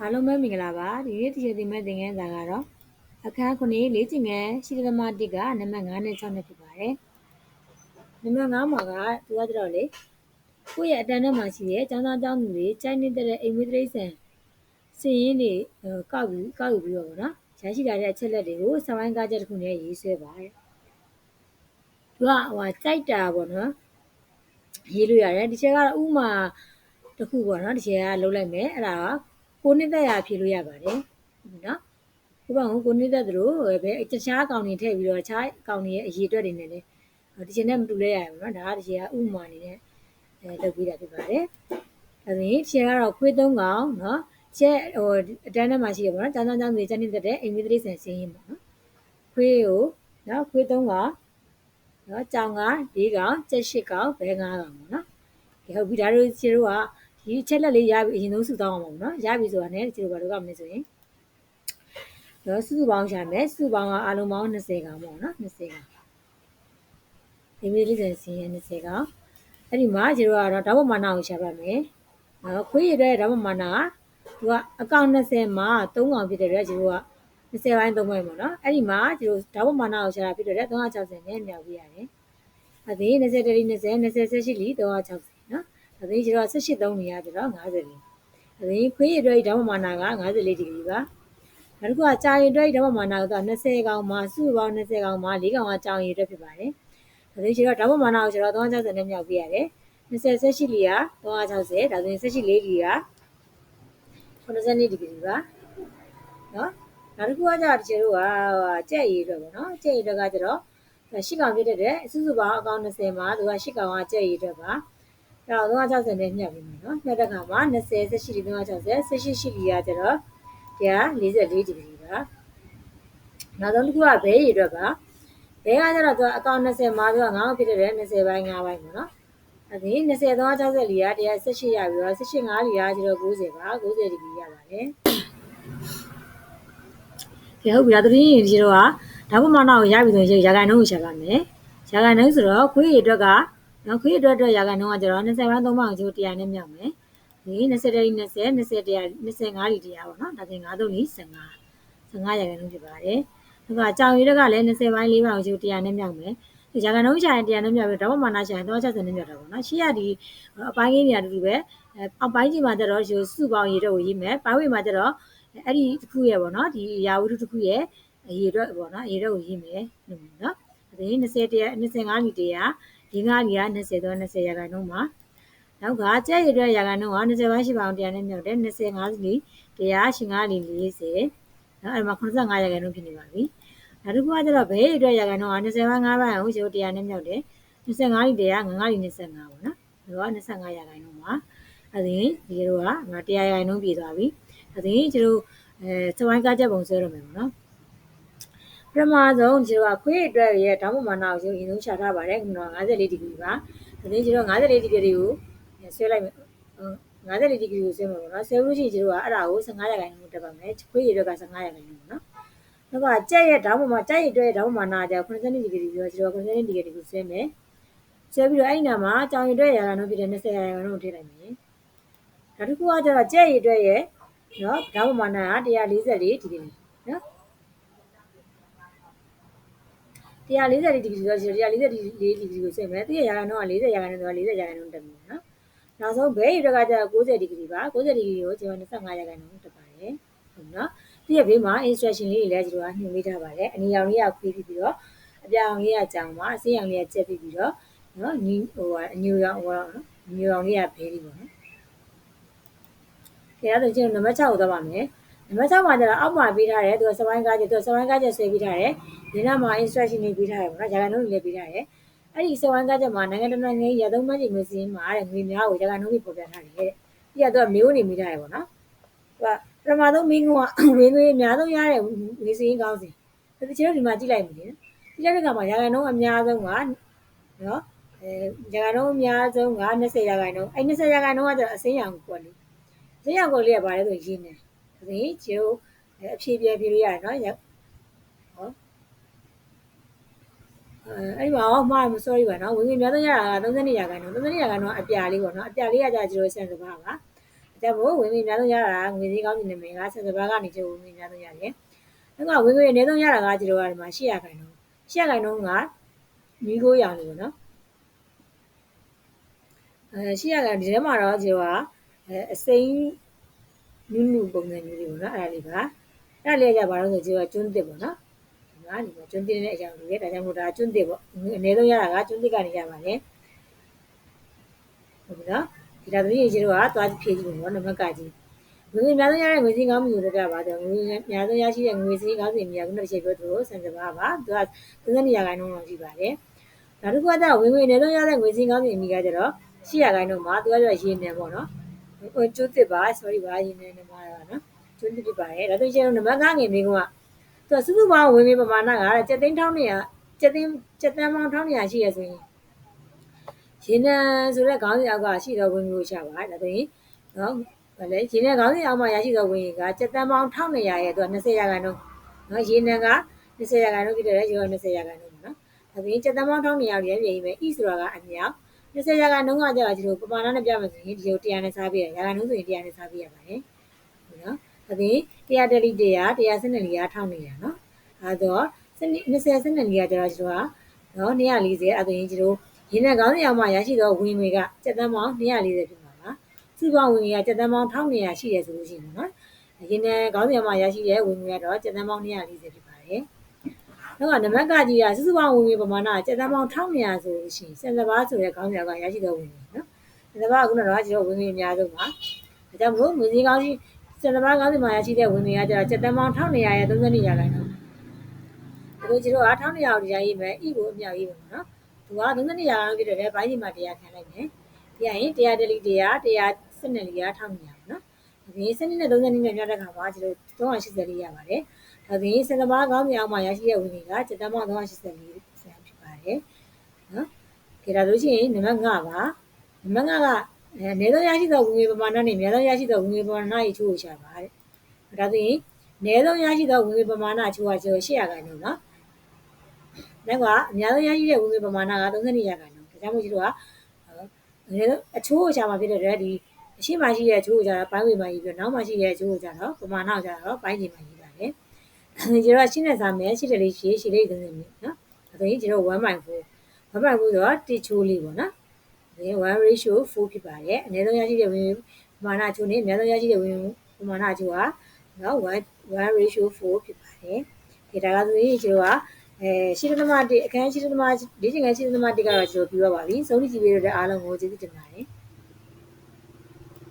အားလုံးပဲမင်္ဂလာပါဒီနေ့ဒီချိန်ဒီမဲ့သင်ခန်းစာကတော့အခန်း9လေးချင်ငယ်ရှိသမား1ကနံပါတ်9နဲ့6နဲ့ဖြစ်ပါတယ်နံပါတ်9မှာကသူကကြတော့လေကိုယ့်ရဲ့အတန်းထဲမှာရှိတဲ့ចောင်းသားចောင်းသူတွေကြိုက်နေတဲ့အိမ်မွေးတိရစ္ဆာန်စည်ရင်းတွေကောက်ပြီးကောက်ယူပြီးတော့ဗောနော်ရရှိလာတဲ့အချက်လက်တွေကိုစပိုင်းကားချက်တစ်ခုနဲ့ရေးဆွဲပါတယ်သူကဟိုကြိုက်တာဗောနော်ရေးလို့ရတယ်ဒီချက်ကတော့ဥမာတစ်ခုပေါ့နော်ဒီချက်ကလုံးလိုက်မယ်အဲ့ဒါက ကိုနှစ်သက်ရဖြေလို့ရပါတယ်နော်ဥပမာကိုနှစ်သက်သလိုပဲတခြားအကောင့်တွေထည့်ပြီးတော့တခြားအကောင့်တွေရဲ့အရေးအတွက်တွေနဲ့လည်းဒီချိန်နဲ့မတူလဲရဘူးနော်ဒါကဒီချိန်ကဥပမာအနေနဲ့အဲလုပ်ပြီးတာဖြစ်ပါတယ်ဒါဆိုရင်ချိန်ကတော့ခွေးသုံးကောင်နော်ချက်ဟိုအတန်းထဲမှာရှိရပါတော့ចောင်းចောင်းတွေချက်နေတဲ့အိမ်မီသတိဆန်စင်းရင်ပေါ့နော်ခွေးကိုနော်ခွေးသုံးကောင်နော်ကြောင်က၄ကောင်ချက်၈ကောင်ဘဲ၅ကောင်ပေါ့နော်ဒီဟုတ်ပြီဒါတို့ခြေတို့က ဒီချက်လက်လေးရပြီအရင်ဆုံးစုတောင်းအောင်ပါနော်ရပြီဆိုတာနဲ့ခြေတို့ဘာလို့ကမလဲဆိုရင်တော့စုစုပေါင်းရှာမယ်စုပေါင်းကအားလုံးပေါင်း20ကောင်ပေါ့နော်20ကောင်ဒီမီလေးစင်စီရဲ့20ကောင်အဲ့ဒီမှာခြေတို့ကတော့ဓာတ်ပမာဏကိုရှာပါမယ်နော်ခွေးရတဲ့ဓာတ်ပမာဏကသူကအကောင့်20မှာ3ကောင်ဖြစ်တဲ့အတွက်ခြေတို့က20ပိုင်း3ပိုင်းပေါ့နော်အဲ့ဒီမှာခြေတို့ဓာတ်ပမာဏကိုရှာတာဖြစ်တဲ့အတွက်360နဲ့မြောက်ပြရတယ်အဲ့ဒီ20တရီ20 20 18လီ360 အသိကျတော့18သုံးနေရကျတော့50လေးအသိခွေးရအတွက်ဓမ္မမာနာက54ဒီဂရီပါနောက်တစ်ခုကကြာရင်အတွက်ဓမ္မမာနာကတော့20ကောင်မှစုပေါင်း20ကောင်မှ4ကောင်ကကြာရင်အတွက်ဖြစ်ပါတယ်အသိကျတော့ဓမ္မမာနာကိုကျတော့360နဲ့မြောက်ပြရတယ်20 18လီက360ဒါဆိုရင်18လေးလီက82ဒီဂရီပါနော်နောက်တစ်ခုကကျတော့ဒီကျတို့ကကြက်ရည်အတွက်ပေါ့နော်ကြက်ရည်အတွက်ကကျတော့ရှစ်ကောင်ဖြစ်တဲ့စုစုပေါင်းအကောင်20မှာသူကရှစ်ကောင်ကကြက်ရည်အတွက်ပါ အဲ့တော့360နဲ့ညှပ်ပြီးမယ်နော်ညှပ်တဲ့ခါမှာ20 18ဒီ360 18ရှိလီကကျတော့တရား44ဒီဂရီပါနောက်ဆုံးတစ်ခုကဘဲရည်အတွက်ပါဘဲကကျတော့သူကအကောင့်20မှာသူက9ဖြစ်တဲ့20ပိုင်း9ပိုင်းပေါ့နော်အဲ့ဒီ20 360လီကတရား18ရပြီးတော့18 5လီကကျတော့90ပါ90ဒီဂရီရပါတယ်ကဲဟုတ်ပြီလားတတိယဒီတော့ကဓာတ်ပမာဏကိုရပြီဆိုရင်ရာခိုင်နှုန်းကိုရှာပါမယ်ရာခိုင်နှုန်းဆိုတော့ခွေးရည်အတွက်က နော်ခွေးအတွက်အတွက်ရာခိုင်နှုန်းကကျတော့20ပိုင်း3ပေါင်ကျိုး100နဲ့မြောက်မယ်ဒီ20တရီ20 20တရာ25လီတရားပေါ့နော်ဒါဆိုရင်5သုံးလီ15 15ရာခိုင်နှုန်းဖြစ်ပါတယ်ဒါကကြောင်ရည်ကလည်း20ပိုင်း4ပေါင်ကျိုး100နဲ့မြောက်မယ်ရာခိုင်နှုန်းရှာရင်100နဲ့မြောက်ပြီးတော့မှနာရှာရင်360နဲ့မြောက်တာပေါ့နော်ရှေ့ကဒီအပိုင်းကြီးနေရာတူတူပဲအောက်ပိုင်းကြီးမှာကျတော့စုပေါင်းရည်တော့ရေးမယ်ပိုင်းဝေမှာကျတော့အဲ့ဒီတစ်ခုရဲ့ပေါ့နော်ဒီရာဝတ္ထုတစ်ခုရဲ့ရေတော့ပေါ့နော်ရေတော့ကိုရေးမယ်လို့နော်ဒါ20တရာ25လီတရာ ဒီငါးလီက20တော့20ရာခိုင်နှုန်းပါနောက်ကကြက်ရတဲ့ရာခိုင်နှုန်းက20ပိုင်းရှိပါအောင်တရားနဲ့မြောက်တယ်25လီတရားရှိ5လီ40နော်အဲ့မှာ85ရာခိုင်နှုန်းဖြစ်နေပါပြီနောက်တစ်ခုကကျတော့ဘဲရတဲ့ရာခိုင်နှုန်းက20ပိုင်း5ပိုင်းအောင်ကျိုးတရားနဲ့မြောက်တယ်25လီတရား5လီ25ပေါ့နော်ဒါက25ရာခိုင်နှုန်းပါအဲ့ဒီဒီလိုကငါတရားရာခိုင်နှုန်းပြည့်သွားပြီအဲ့ဒီကျတို့အဲစဝိုင်းကားချက်ပုံဆွဲရမယ်ပေါ့နော်ပ ထမဆုံးဒီကခွေးအတွက်ရဲ့ဓာတ်မမာနာကိုအရင်ဆုံးရှာထားပါတယ်ခုနက54ဒီဂရီပါဒီနေ့ကျတော့54ဒီဂရီကိုဆွဲလိုက်မယ်54ဒီဂရီကိုဆွဲမှာပေါ့နော်ဆွဲလို့ရှိရင်ကျတော့အဲ့ဒါကို15ရာခိုင်နှုန်းတက်ပါမယ်ခွေးရက်က15ရာခိုင်နှုန်းပေါ့နော်နောက်ကကြက်ရဲ့ဓာတ်မမာကြက်ရဲ့အတွက်ဓာတ်မမာနာကျ90ဒီဂရီပြီးတော့ကျတော့90ဒီဂရီကိုဆွဲမယ်ဆွဲပြီးတော့အဲ့ဒီနာမှာကြောင်ရအတွက်ရာခိုင်နှုန်းဖြစ်တဲ့20ရာခိုင်နှုန်းကိုထည့်လိုက်မယ်နောက်တစ်ခုကကျတော့ကြက်ရည်အတွက်ရဲ့နော်ဓာတ်မမာနာက144ဒီဂရီနော် 140ဒီဂရီဆိုတော့140ဒီဂရီကိုဆက်မယ်သူရဲ့ရာခိုင်နှုန်းက40ရာခိုင်နှုန်းဆိုတော့40ရာခိုင်နှုန်းတက်ပြီနော်နောက်ဆုံးဘဲရီတွေကကျ90ဒီဂရီပါ90ဒီဂရီကိုကျွန်တော်25ရာခိုင်နှုန်းတက်ပါတယ်ဟုတ်နော်သူရဲ့ဘေးမှာ instruction လေးတွေလည်းကျွန်တော်ကညွှန်ပေးထားပါတယ်အနီရောင်လေးကခွေးပြီးပြီးတော့အပြောင်လေးကကြောင်ပါအစင်းရောင်လေးကကျက်ပြီးပြီးတော့နော်ညီဟိုအညူရောင်ဟိုနော်ညူရောင်လေးကဘဲလေးပေါ့နော်ကဲအဲ့ဒါကျွန်တော်နံပါတ်6ကိုသွားပါမယ်နံပါတ်6မှာကျတော့အောက်မှာပေးထားတယ်သူကစပိုင်းကားကျသူကစပိုင်းကားကျဆွဲပေးထားတယ် ဒီနောက်မှာ instruction တွေပေးထားတယ်ပေါ့နော်။ရာခိုင်နှုန်းတွေလည်းပေးထားတယ်။အဲ့ဒီစပိုင်းကားချက်မှာနိုင်ငံတကာနိုင်ငံရသုံးမှတ်ချိန်မျိုးစင်းမှာတဲ့ငွေများကိုရာခိုင်နှုန်းတွေပေါ်ပြထားတယ်တဲ့။ပြီးတော့သူကမျိုးနေမိထားတယ်ပေါ့နော်။သူကပထမဆုံးမိငုံကဝင်ငွေအများဆုံးရတဲ့ငွေစင်းကောင်းစဉ်။ဒါကျွန်တော်ဒီမှာကြည့်လိုက်ပြီနော်။ကြည့်လိုက်တဲ့အခါမှာရာခိုင်နှုန်းအများဆုံးကနော်အဲရာခိုင်နှုန်းအများဆုံးက20ရာခိုင်နှုန်းအဲ20ရာခိုင်နှုန်းကကျတော့အစင်းရောင်ကွက်လေးအစင်းရောင်ကွက်လေးကဘာလဲဆိုရင်းနေဒါဆိုရင်ကျိုးအဖြည့်ပြပြလို့ရတယ်နော်ဟော အဲ့ဒီမှာဟောမှား sorry ပါနော်ဝင်ဝင်များသောရတာက32ရာခိုင်နှုန်း32ရာခိုင်နှုန်းအပြာလေးပေါ့နော်အပြာလေးကကြာကျတော့ဆန်စပါးပါဒါကြောင့်မို့ဝင်ငွေအများဆုံးရတာငွေစည်းကောင်းစီနာမည်ကဆက်စပါးကနေကျဝင်ငွေအများဆုံးရတယ်။နောက်ကဝင်ငွေအနည်းဆုံးရတာကကျတော့ဒီမှာ800ခိုင်နှုန်း800ခိုင်နှုန်းကမိခိုးရောင်လို့ပေါ့နော်။အဲ800ခိုင်ဒီထဲမှာတော့ကျတော့အဲအစိမ်းနုနုပုံစံမျိုးတွေပေါ့နော်အဲ့ဒါလေးပါ။အဲ့ဒါလေးကဘာလို့ဆိုကျတော့ကျွန်းတစ်ပေါ့နော်။ ဒီမှာဒီမှာကျွန်းတစ်နဲ့အကြောင်းလေးဒါကြောင့်မို့ဒါကျွန်းတစ်ပေါ့အနည်းဆုံးရတာကကျွန်းတစ်ကနေရပါတယ်။ဟုတ်ပြီနော်။ဒီဒါသမီးကြီးတို့ကသွားဖြည့်ကြည့်မယ်ပေါ့နံပါတ်ကကြီးငွေအများဆုံးရတဲ့ငွေစည်းကောင်းမှုတွေပြပါတော့ငွေအများဆုံးရရှိတဲ့ငွေစည်းကောင်းစီအများကတော့ရှေ့ပြောသူစံစပါပါသူက30ရာခိုင်နှုန်းလောက်ရှိပါတယ်နောက်တစ်ခုကတော့ဝင်ငွေအနည်းဆုံးရတဲ့ငွေစည်းကောင်းစီအများကကျတော့10ရာခိုင်နှုန်းမှာသူကကျတော့ရေနံပေါ့နော်ဟိုကျွတ်တစ်ပါ sorry ပါရေနံနံပါတော့နော်ကျွတ်တစ်ပါတယ်ဒါဆိုရင်နံပါတ်9ငယ်မင်းက သူကစုစုပေါင်းဝင်ငွေပမာဏက7သိန်း1200 7သိန်း7တန်းပေါင်း1200ရှိရဆိုရင်ရေနံဆိုတဲ့ခေါင်းစဉ်အောက်ကရှိတော့ဝင်ငွေရှာပါဒါဆိုရင်နော်ဗလဲရေနံခေါင်းစဉ်အောက်မှာရရှိသောဝင်ငွေက7တန်းပေါင်း1200ရဲ့သူက20ရာခိုင်နှုန်းနော်ရေနံက20ရာခိုင်နှုန်းဖြစ်တယ်ရေက20ရာခိုင်နှုန်းပေါ့နော်ဒါဆိုရင်7တန်းပေါင်း1200ရဲ့ပြင်ပြီပဲ e ဆိုတာကအမြောက်20ရာခိုင်နှုန်းကကြာတော့ဒီလိုပမာဏနဲ့ပြမယ်ဆိုရင်ဒီလို100နဲ့စားပြရရာခိုင်နှုန်းဆိုရင်100နဲ့စားပြရပါတယ် နော်ဒါဆိုရင်100တလီ100 100စနစ်လီက1200နော်အဲတော့စနစ်20စနစ်လီကကြာတော့ဒီလိုကနော်240အဲဆိုရင်ဒီလိုရေနံခေါင်းစဉ်အောက်မှာရရှိသောဝင်ငွေက7တန်းပေါင်း240ဖြစ်မှာပါစုပေါင်းဝင်ငွေက7တန်းပေါင်း1200ရှိတယ်ဆိုလို့ရှိရင်နော်ရင်းနဲ့ခေါင်းစဉ်မှာရရှိတဲ့ဝင်ငွေကတော့7တန်းပေါင်း240ဖြစ်ပါတယ်။နောက်ကနံပါတ်ကကြီးကစုစုပေါင်းဝင်ငွေပမာဏ7တန်းပေါင်း1200ဆိုလို့ရှိရင်စင်စပါးဆိုတဲ့ခေါင်းစဉ်ကရရှိတဲ့ဝင်ငွေနော်။စင်စပါးကခုနကတော့ကျွန်တော်ဝင်ငွေအများဆုံးပါ။ဒါကြောင့်မို့ငွေစည်းကောင်းကြီး စင်စပါးခေါင်းစဉ်မှာရရှိတဲ့ဝင်ငွေကကျတော့7တန်းပေါင်း1200ရဲ့32ရာခိုင်နှုန်း။ဒါကျွန်တော်က1200ကိုတရားရေးမယ် e ကိုအမြောက်ရေးမယ်နော်။သူက32ရာခိုင်နှုန်းဖြစ်တဲ့ဘိုင်းဒီမှာတရားခံလိုက်မယ်။ပြရင်100တလီ100 100စနစ်လီက1200ပေါ့နော်။ဒီစနစ်နဲ့30နည်းနဲ့ပြတဲ့ခါမှာကျွန်တော်380လေးရပါတယ်။ဒါပြင်စင်ကဘာကောင်းမြောက်မှာရရှိတဲ့ဝင်တွေက7တန်းပေါင်း380လေးဆရာဖြစ်ပါတယ်။နော်။ကြဒါလို့ရှိရင်နံပါတ်5ပါ။နံပါတ်5က အဲနေဆုံးရရှိသောဝင်ငွေပမာဏနဲ့အများဆုံးရရှိသောဝင်ငွေပမာဏ၏ချိုးကိုရှာပါတဲ့။ဒါဆိုရင်နေဆုံးရရှိသောဝင်ငွေပမာဏချိုးကကျိုး800ခိုင်နှုန်းနော်။နောက်ကအများဆုံးရရှိတဲ့ဝင်ငွေပမာဏက32ရာခိုင်နှုန်း။ဒါကြောင့်မို့ကျွန်တော်ကအချိုးကိုရှာမှာဖြစ်တဲ့အတွက်ဒီအရှိမရှိတဲ့အချိုးကိုကြတော့ပိုင်းဝေမှာရေးပြီးနောက်မှရှိတဲ့အချိုးကိုကြတော့ပမာဏကိုကြတော့ပိုင်းချိန်မှာရေးပါတယ်။ကျွန်တော်ကရှင်းနေစားမယ်ရှိတယ်လေးရှိရှိလေးသုံးနေပြီနော်။ဒါဆိုရင်ကျွန်တော်1/4 1/4ဆိုတော့တစ်ချိုးလေးပေါ့နော်။ဒါ 1 ratio 4ဖြစ်ပါတယ်။အနည်းဆုံးရရှိတဲ့ဝင်ပမာဏအချိုးနဲ့အများဆုံးရရှိတဲ့ဝင်ပမာဏအချိုးကနော်1 1 ratio 4ဖြစ်ပါတယ်။ဒီဒါကဆိုရင်ကျွန်တော်ကအဲရှိသမား1အခန်းရှိသမားလေ့ကျင့်ခန်းရှိသမား1ကတော့ကျွန်တော်ပြောပါပြီ။ဆုံးဖြတ်ကြည့်ပေးတဲ့အားလုံးကိုကျေးဇူးတင်ပါတယ်။